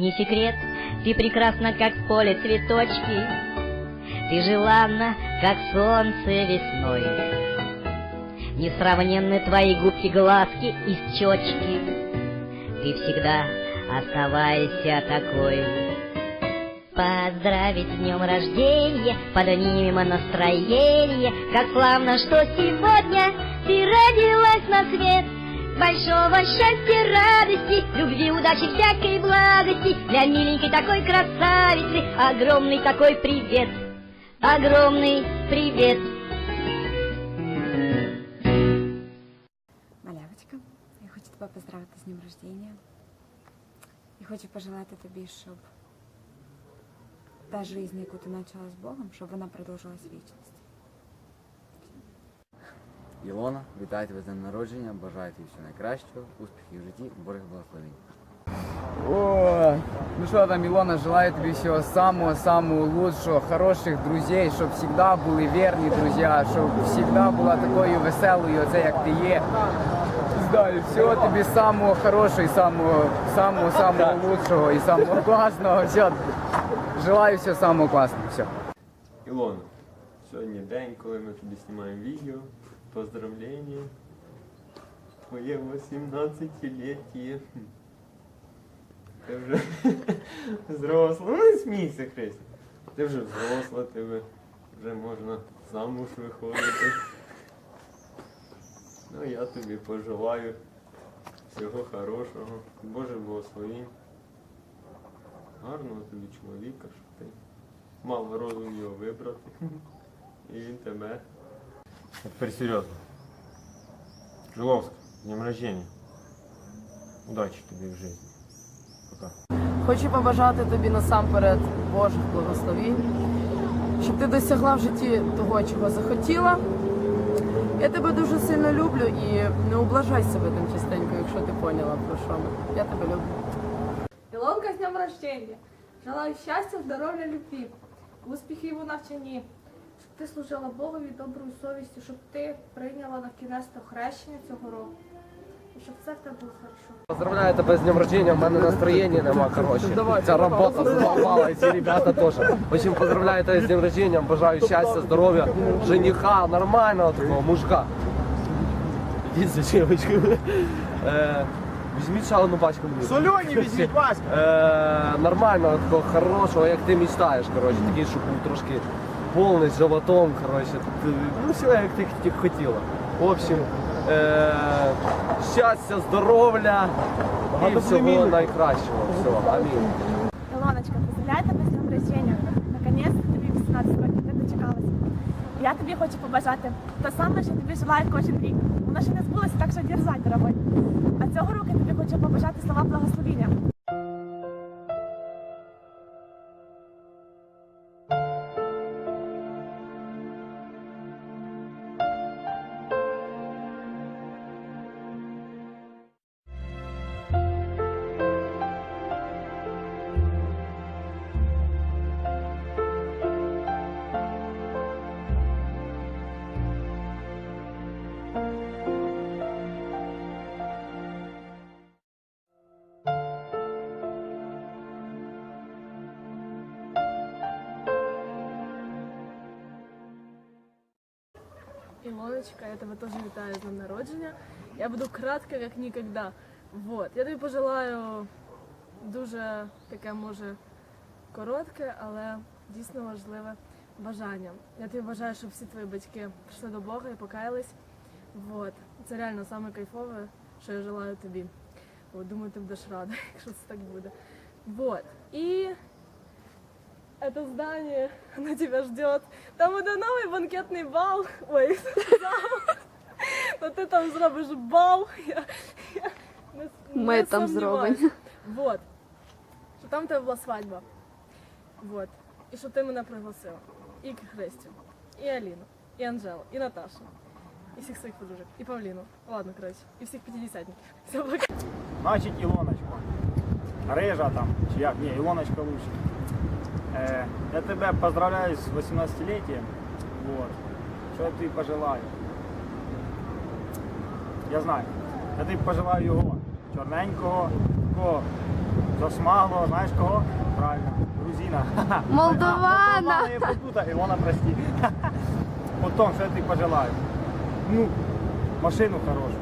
Не секрет, ты прекрасна, как поле цветочки, Ты желанна, как солнце весной. Несравненны твои губки, глазки и щечки, Ты всегда оставайся такой. Поздравить с днем рождения, поднимем настроение, Как славно, что сегодня ты родилась на свет Большого счастья, радости, любви, удачи, всякой благости Для миленькой такой красавицы огромный такой привет, огромный привет. Малявочка, я хочу тебе поздравити з днем рождения. І хочу пожелати тобі, щоб та жизнь, яку ти почала з Богом, щоб вона продовжилась вічність. Ілона, вітаю тебе з днем народження, бажаю тобі всього найкращого, успіхів в житті, Божих благословень. О, ну что там, Илона, желаю тебе всего самого-самого лучшего, хороших друзей, щоб всегда були верні друзья, щоб всегда була такою веселою, оце як ти є. Знаю, всього тобі самого хорошого і самого, самого, самого лучшого і самого класного. Все. Желаю всього самого класного. Все. Ілона, сьогодні день, коли ми тобі знімаємо відео. Поздравлення. Твоє 18-ліття. Ти вже зросла. Ну не смійся, Христя. Ти вже взросла, тебе вже можна замуж виходити. Ну я тобі пожелаю всього хорошого. Боже благословінь. Гарного тобі чоловіка, щоб ти мав розум його вибрати. І він тебе. А тепер серйозно. Днем рождения. Удачі тобі в житті. Пока. Хочу побажати тобі насамперед Божих благословінь, щоб ти досягла в житті того, чого захотіла. Я тебе дуже сильно люблю і не облажай себе тим частенько, якщо ти поняла про що ми. Я тебе люблю. Илонка, с днем рождения! Желаю счастья, здоров'я, любви, успіхів у навчанні, ти служила Богові доброю совістю, щоб ти прийняла на кінець хрещення цього року. І щоб все в тебе було хорошо. Поздравляю тебе з днем рождения, в мене настроєння нема, короче. Ця робота задолбала, і ці ребята теж. В общем, поздравляю тебе з днем рождения, бажаю щастя, здоров'я, жениха, нормального такого мужика. Ідіть за девочкою. Е, Візьміть одну пачку мені. Солюні візьміть, пачку! Е, нормального, такого хорошого, як ти мечтаєш, короче, такий, щоб був трошки повний з животом, короче. Ну, все, як ти хотів- хотіла. В общем, е, щастя, здоров'я і всього найкращого. Все, амінь. Илоночка, поздравляю тебе з днем рождения. Наконець тобі 18 років ти дочекалася. Я тобі хочу побажати те саме, що тобі желаю кожен рік. Воно ще не збулося, так що дерзай, дорогой. А цього року тобі хочу побажати слова благословіння. Илоночка, я тебе теж вітаю з народження. Я буду кратка, як ніколи. Вот. Я тобі пожелаю дуже таке, може, коротке, але дійсно важливе бажання. Я тобі бажаю, щоб всі твої батьки прийшли до Бога і покаялись. Вот. Це реально саме кайфове, що я желаю тобі. Думаю, ти будеш рада, якщо це так буде. Вот. І это здание, оно тебя ждет. Там буде новий банкетний бал. Ой, зал. Ну ти там зробиш бал. Я, я не, с- Ми не там сумніваюсь. зробимо. Вот. Що там в тебе була свадьба. Вот. І що ти мене пригласила. І Христю, і Аліну, і Анжелу, і Наташу. І всіх своїх подружок. І Павліну. Ладно, коротше. І всіх п'ятидесятників. Все, пока. Значить, Ілоночка. Рижа там, чи як? Ні, Ілоночка лучше. Е, я тебе поздравляю з 18-літтям. Вот. Що я тобі пожелаю? Я знаю. Я тобі пожелаю його чорненького, такого Засмагло, знаєш кого? Правильно, грузина. Молдована. Молдована я попутав, Ілона, прости. Потім, що я тобі пожелаю? Ну, машину хорошу.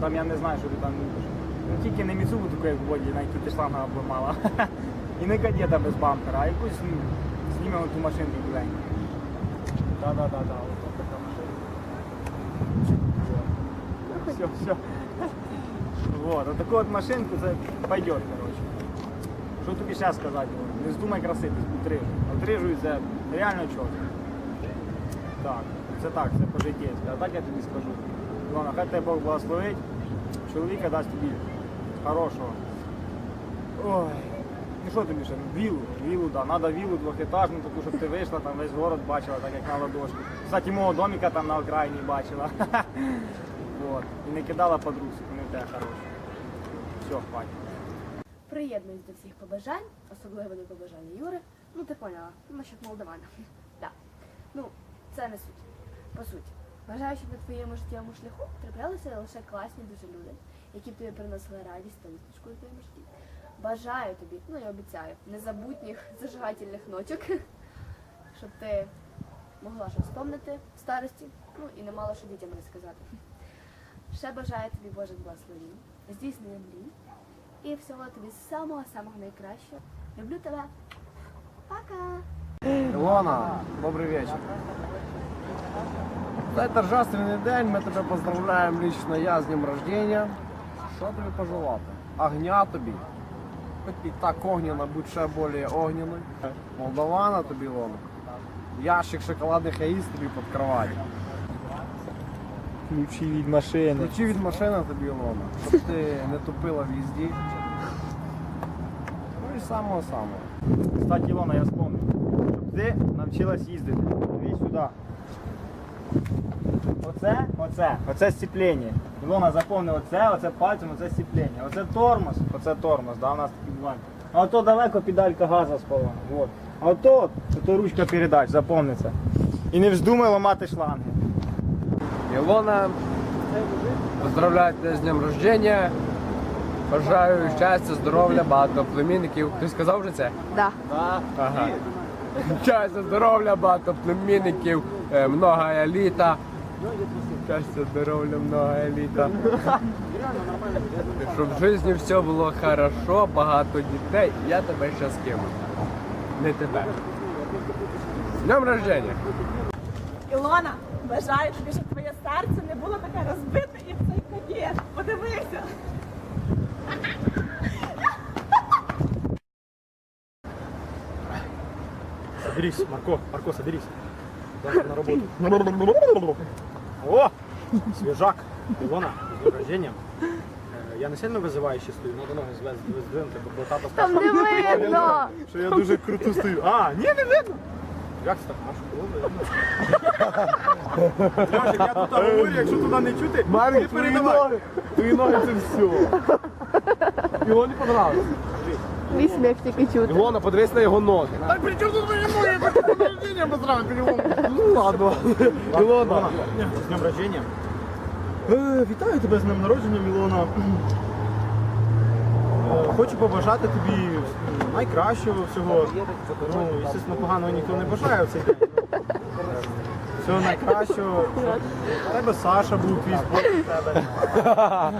Там я не знаю, що ти там любиш. Ну тільки не міцу таку, як в воді, на якій ти шланга обламала. І не кадета без бампера, а якусь ну, знімемо ту машинку біленьку. Да-да-да-да, ось така машина. Все, все. Вот, а таку от машинку це пойдет, короче. Що тобі ще сказати? Не здумай краситись, утрижуй. Утрижуй це реально чітко. Так, це так, це по-житейськи. А так я тобі скажу. Івана, хай тебе Бог благословить, чоловіка дасть тобі хорошого. Ой. Ну що тобі ще? Ну, Вілу, вілу, да. Надо вілу двохетажну, таку, щоб ти вийшла, там весь город бачила, так як на ладошку. Кстати, мого домика там на окраїні бачила. Вот. І не кидала подружку, вони тебе хороші. Все, хватить. Приєднуюсь до всіх побажань, особливо до побажання Юри. Ну, ти поняла, насчет Молдавана. Да. Ну, це не суть. По суті. Бажаю, щоб на твоєму життєвому шляху траплялися лише класні дуже люди, які б тобі приносили радість та усмішку у твоєму житті. Бажаю тобі, ну і обіцяю, незабутніх зажигательних ночок, щоб ти могла щось вспомнити в старості, ну і не мала що дітям розказати. Ще бажаю тобі Божих благословень, здійснення мрій і всього тобі самого-самого найкращого. Люблю тебе. Пока! Илона, добрый вечер. Цей торжественний день, ми тебе поздравляємо лично я з днем рождения. Що тобі пожелати? Огня тобі. Хоч так огняна, будь ще більш огняною. Молдавана тобі, Илона. Ящик шоколадних яїць тобі під кровать. Ключі від машини. Ключі від машини тобі, Илона. Щоб ти не тупила в їзді. Ну і самого самого. Кстати, Ілона, я вспомнив. Щоб ти навчилась їздити. Дивись сюди. Оце, оце, оце сцеплення. Ілона запомни оце, оце пальцем, оце сцеплення. Оце тормоз, оце тормоз, да, у нас такі бувають. А ото далеко педалька газу спована. Вот. А ото, ото ручка передач, запомни це. І не вздумай ламати шланги. Илона, поздравляю тебя с днем рождения. Бажаю щастя, здоров'я, багато племінників. Ти сказав вже це? Да. Ага. Щастя, здоров'я, багато племінників, е, много еліта. Щастя, здоров'я, много еліта. Щоб в житті все було хорошо, багато дітей. Я тебе ще з ким. Не тебе. З днем рождения! Ілона, бажаю тобі, щоб твоє серце не було таке розбите і в цей кадєт. Подивися. Соберись, Марко, Марко, соберись. Завтра на работу. О, свежак. Ілона, з днем рождения. Е, Я не сильно визиваючи стою, треба ноги звез- здвинути, бо тато Там не видно! що я дуже круто стою. А, ні, не видно. Як це так? Нашу голову? Льошик, я тут говорю, якщо туди не чути, ти передавай. Твої ноги це все. Не понравилось. Мій сміх тільки чути. Ілона, подивись на його ноги. А при чому тут мої ноги? Я поздравить, рождения. Ну ладно. Ілона. З днем рождения. Е, Вітаю тебе з днем народження, Мілона. Е, Хочу побажати тобі найкращого всього. Ну, звісно, поганого ніхто не бажає в цей день. Всього найкращого. У тебе Саша був твій збоку тебе.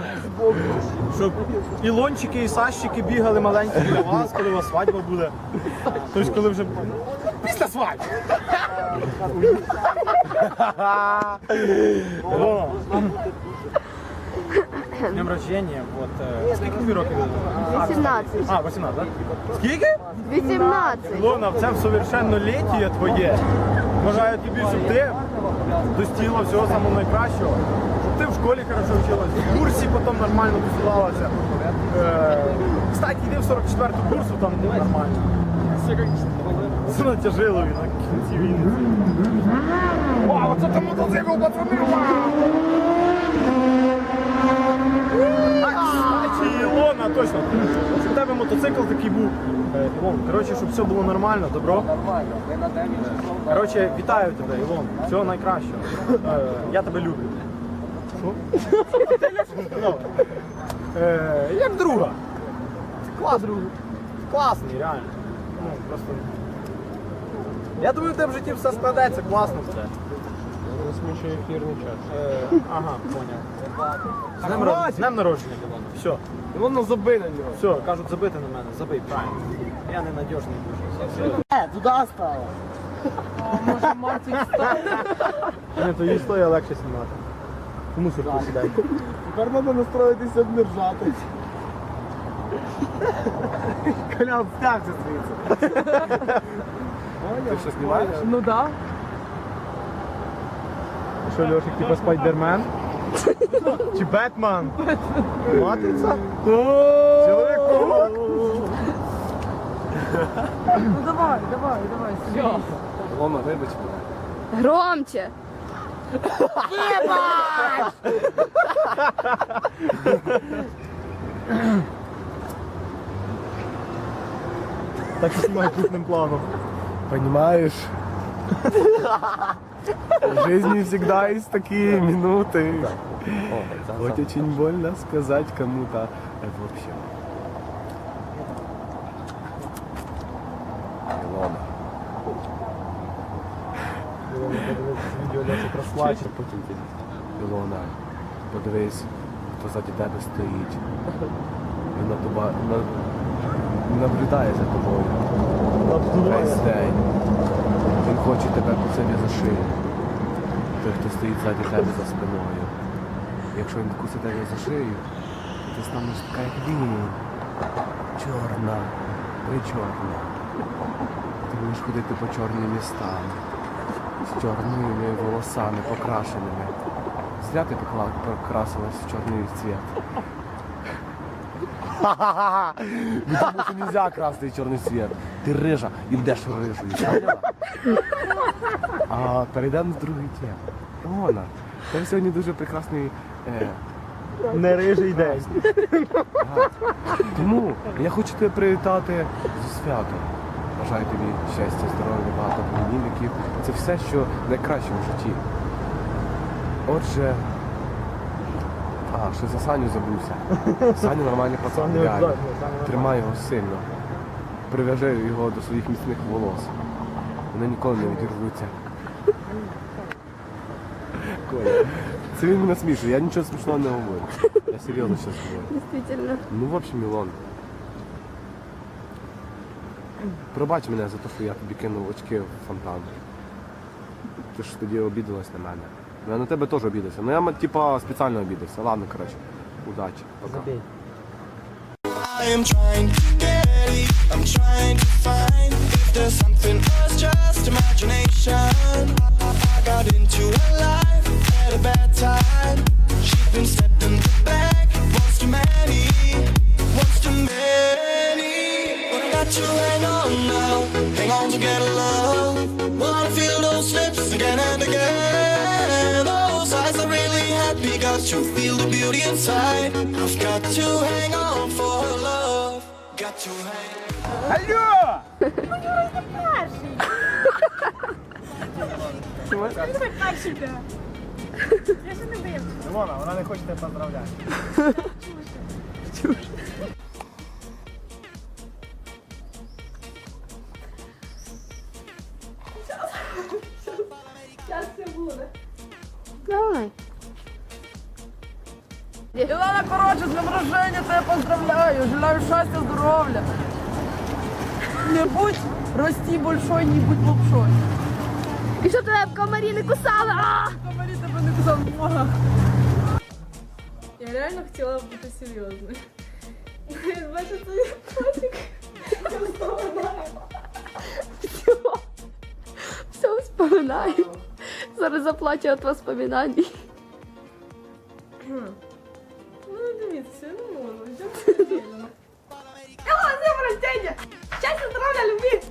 Щоб Ілончики і Сашчики бігали маленькі біля вас, коли у вас свадьба буде. Тобто, коли вже після свадьби. З Днем рождения. Вот, е, скільки тобі років? 18. А, 18, так? Скільки? 18. Илона, це в совершенноліття твоє. Бажаю тобі, щоб ти достигла всього самого найкращого. Щоб ти в школі хорошо вчилась, в курсі потім нормально посилалася. Е, кстати, йди в 44-ту курсу, там нормально. Це натяжило на кінці війни. Вау, це там мотоцикл, пацани! Вау! А, кстати, точно. Щоб у тебе мотоцикл такий був. Е, Ілон, коротше, щоб все було нормально, добро. Нормально, ми на день. Коротше, вітаю тебе, Ілон. Всього найкращого. Е, я тебе люблю. Що? Ти е, Як друга. Класний. Класний. реально. Ну, просто... Я думаю, в тебе в житті все складеться, класно все. Розмічує ефірний час. Е, ага, поняв. З днем, ро- днем народження, Ілона. Все. Воно забий на нього. Все, кажуть, забити на мене, забий, правильно. Я ненадіжний дуже. Може, Мартік став? Не, то їй стоїть легше знімати. Кому сюди сідай? Тепер треба настроїтися не ржати. Коля, втягся звідси. Ти що знімаєш? Ну да. Що, Льошик, типа спайдермен? Чи Бетмен? Матриця? Чоловік Ну давай, давай, давай. Все. Лома, вибач мене. Громче. Так і знімай крупним планом. Понимаешь? В жизни всегда есть такие минуты. Хоть очень больно сказать кому-то в общем. Илона. Відео Льошик розплаче. потім Илона, подивись, хто заді тебе стоїть. Він на туба... на... наблюдає за тобою. Весь день. Він хоче тебе кусати за шию. Той, хто стоїть ззаді тебе за спиною. Якщо він кусить тебе за шию, то ти станеш така, як він. Чорна, причорна. Ти будеш ходити по чорним містам. З чорними волосами, покрашеними. Зря ти покрасилась в чорний цвіт. Ха-ха-ха! Тому що нельзя красти чорний цвіт. Ти рижа і будеш рижою. поняла? А перейдемо в другий тем. Вона. Це сьогодні дуже прекрасний. Е, Не рижий день. тому я хочу тебе привітати зі святом. Бажаю тобі щастя, здоров'я, багато племінників. Це все, що найкраще в житті. Отже. А, ще за Саню забувся. Саня нормальний пацан, Саня реально. Тримай його сильно. Прив'яжи його до своїх міцних волос. Вони ніколи не відірвуться. Коля, це він мене смішує, я нічого смішного не говорю. Я серйозно щось говорю. Действительно. Ну, в общем, Мілон. Пробач мене за те, що я тобі кинув очки в фонтан. Ти ж тоді обідалась на мене. Ну, Я на тебе теж обідався. Ну я м, типа спеціально обідався. Ладно, коротше. Удачі. Пока. I am trying to get it. I'm trying to find if there's something else, just imagination. I got into her life at a bad time. She's been stepping back once too many, once too many. But I got to hang on now, hang on to get love. Wanna feel those lips again and again. happy, got to feel the beauty inside. I've got to hang on for her love. Got to hang. Алло! Ілона, вона не хоче тебе поздравляти. рости большой, не будь лапшой. І щоб тебе комарі не кусали. А! Комарі тебе не казав. «Муа». Я реально хотіла бути серйозною. Бачите, це котик. Я вспоминаю. Все. Все вспоминаю. Зараз заплачу від воспоминаний. Ну, дивіться, я не можу. Йдемо Ілона, з днем рождения! Щастя, здоров'я, любві!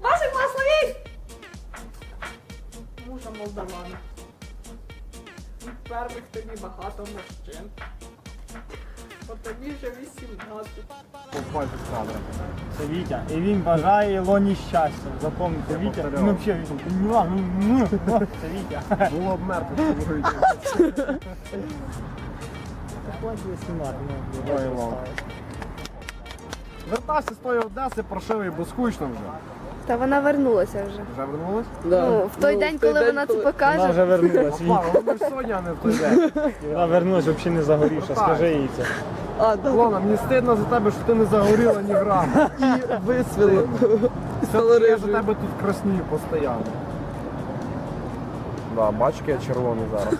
Ваших благословень! Мужа Молдавана. Перших тобі багато мужчин. По тобі вже 18. Попальте з кадром. Це Вітя. І він бажає Ілоні щастя. Запам'ятайте, Вітя. Ну взагалі, Вітя. Ну ладно, ну, ну, це Вітя. Було б мертво. Хватить знімати, ну, Ой. Вертався з тої Одеси, паршивий, бо скучно вже. Та вона вернулася вже. Вже вернулась? Ну, в той день, коли вона це покаже. вже вернулась. Опа, вона ж а не в той день. Вона вернулась, взагалі не загорівша, скажи їй це. А, да. Лона, мені стидно за тебе, що ти не загоріла ні грама. І висвіло. Все-таки я за тебе тут краснію постійно. Да, бачки я червоний зараз.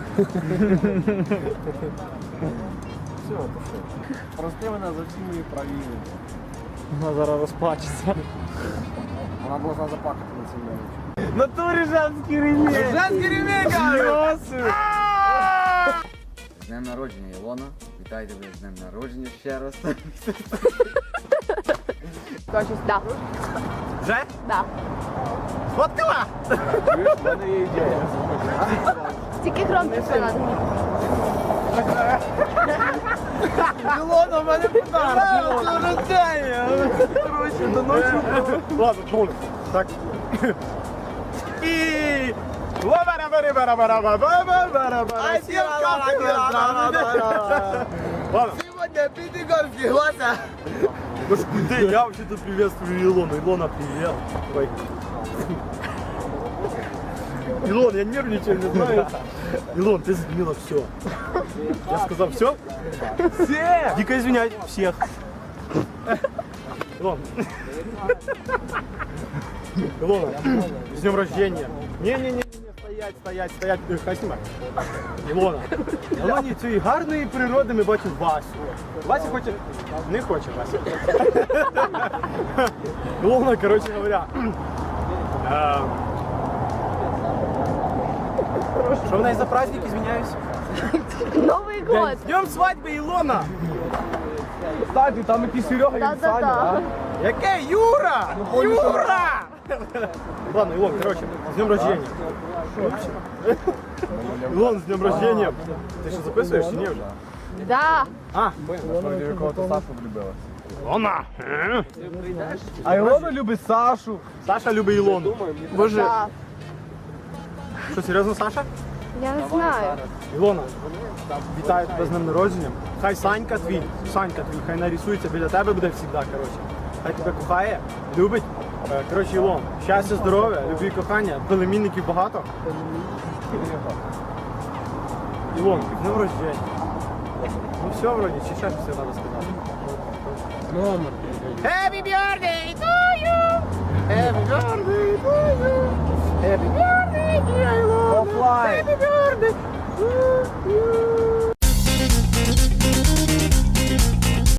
Все, то. Прости мене за всі мої провини. Вона зараз розплачеться. Вона должна заплакати на цій мелочі. Натурі женський ремінь! Женський ремінь, З днем народження, Ілона. Вітаю тебе з днем народження ще раз. Кажуть, да. Вже? Да. Сфоткала? В мене є ідея. Тільки надо. Ілона, в мене! Короче, до ночі. Ладно, дзвони. Так. І... Сегодня пятигорский глаза. Господи, я вообще-то приветствую Илону. Илона, привет. Ой. Илон, я нервничаю, не знаю. Илон, ты изменила все. Я сказал все? Все! Дико извиняй всех. Илон. Илона, с днем рождения. Не-не-не, стоять, стоять, стоять. Е, Хай знімай. Ілона, на лоні цієї гарної природи ми бачимо Васю. Вася хоче, не хоче Вася. Ілона, коротше говоря. е, Що в неї за праздник, извиняюсь? Новий год. Днем свадьби, Ілона! Кстати, там якийсь Серега і Саня, Да-да-да. а? Яке? Юра! Юра! Ладно, Илон, короче, с днем рождения. Илон, с днем рождения. Ты что, записываешь или уже? Да. А, Вроді кого-то Сашу влюбила. Илона! А Ілона любить Сашу. Саша любить Илону. Боже, Да. Що, серйозно, Саша? Я не знаю. Ілона, вітаю тебе з днем народження. Хай Санька твій, Санька твій, хай нарисується біля тебе буде завжди, коротше. Хай тебе кохає, любить. Е, Коротше, Ілон, щастя, здоров'я, любві і кохання, племінників багато. Ілон, днем рождення. Ну все, вроді, чи ще щось треба сказати. Номер. Happy birthday to you! Happy birthday to you! Baby, I love Baby bird.